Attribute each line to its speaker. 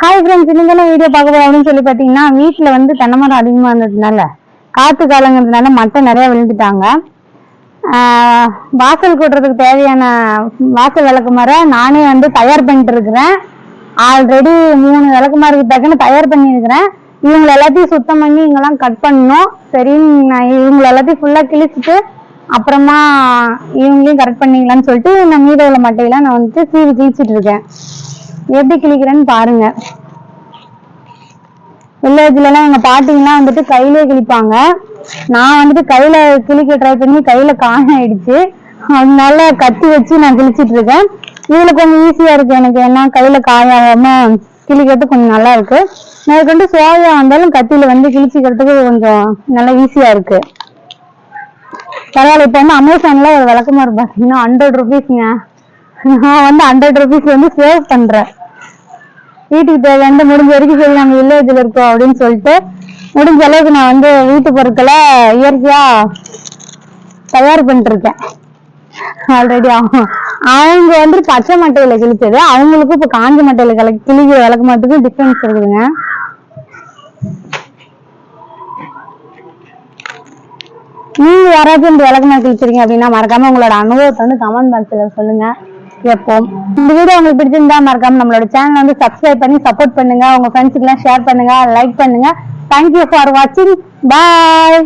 Speaker 1: Hi friends இன்னைக்கு video பார்க்க போறோம் அப்படின்னு சொல்லி பார்த்தீங்கன்னா வீட்டில் வந்து தென்னை மரம் அதிகமாக இருந்ததுனால காற்று காலங்கிறதுனால மட்டை நிறையா விழுந்துட்டாங்க. வாசல் கூட்டுறதுக்கு தேவையான வாசல் விளக்குமாற நானே வந்து தயார் பண்ணிட்டு இருக்கிறேன். ஆல்ரெடி மூணு விளக்குமாருக்கு தக்கன தயார் பண்ணியிருக்கிறேன். இவங்களை எல்லாத்தையும் சுத்தம் பண்ணி இவங்கெல்லாம் கட் பண்ணணும். சரி நான் இவங்களை எல்லாத்தையும் ஃபுல்லாக கிழிச்சிட்டு அப்புறமா இவங்களையும் கரெக்ட் பண்ணிக்கலாம்னு சொல்லிட்டு நான் மீதவுள்ள உள்ள மட்டையெல்லாம் நான் வந்துட்டு சீவி கிழிச்சிட்டு இருக்கேன். எப்படி கிழிக்கிறேன்னு பாருங்க. வில்லேஜ்ல எல்லாம் எங்க பாட்டிங்கெல்லாம் வந்துட்டு கையிலே கிழிப்பாங்க. நான் வந்துட்டு கையில கிழிக்க ட்ரை பண்ணி கையில காயம் ஆயிடுச்சு. அதனால கத்தி வச்சு நான் கிழிச்சிட்டு இருக்கேன். இதுல கொஞ்சம் ஈஸியா இருக்கு எனக்கு. ஏன்னா கையில காயாம கிழிக்கிறது கொஞ்சம் நல்லா இருக்கு. மேற்கொண்டு சோயா வந்தாலும் கத்தியில வந்து கிழிச்சிக்கிறதுக்கு கொஞ்சம் நல்லா ஈஸியா இருக்கு. பரவாயில்ல இப்ப வந்து அமேசான்ல ஒரு விளக்கமாறு இன்னும் ஹண்ட்ரட் ருபீஸ்ங்க நான் வந்து ஹண்ட்ரட் ருபீஸ் வந்து சேவ் பண்றேன். வீட்டுக்கு தேவையான முடிஞ்ச வரைக்கும் சரி நம்ம வில்லேஜில் இருக்கோம் அப்படின்னு சொல்லிட்டு முடிஞ்ச அளவுக்கு நான் வந்து வீட்டு பொருட்களை இயற்கையா தயார் பண்ணிருக்கேன் ஆல்ரெடி அவங்க வந்து பச்சை மட்டையில கிழிச்சது. அவங்களுக்கும் இப்ப காஞ்ச மட்டையில கிள கிழிக்கிற விளக்கு மாட்டுக்கும் டிஃபரன்ஸ் இருக்குதுங்க. நீங்க யாராச்சும் இந்த விளக்கு கிழிச்சிருக்கீங்க அப்படின்னா மறக்காம உங்களோட அனுபவத்தை வந்து கமெண்ட் பாக்ஸ்ல சொல்லுங்க. கேட்போம். இந்த வீடியோ உங்களுக்கு பிடிச்சிருந்தா மறக்காம நம்மளோட சேனல் வந்து சப்ஸ்கிரைப் பண்ணி சப்போர்ட் பண்ணுங்க. உங்க ஃப்ரெண்ட்ஸுக்கு எல்லாம் ஷேர் பண்ணுங்க லைக் பண்ணுங்க. தேங்க்யூ ஃபார் வாட்சிங் பாய்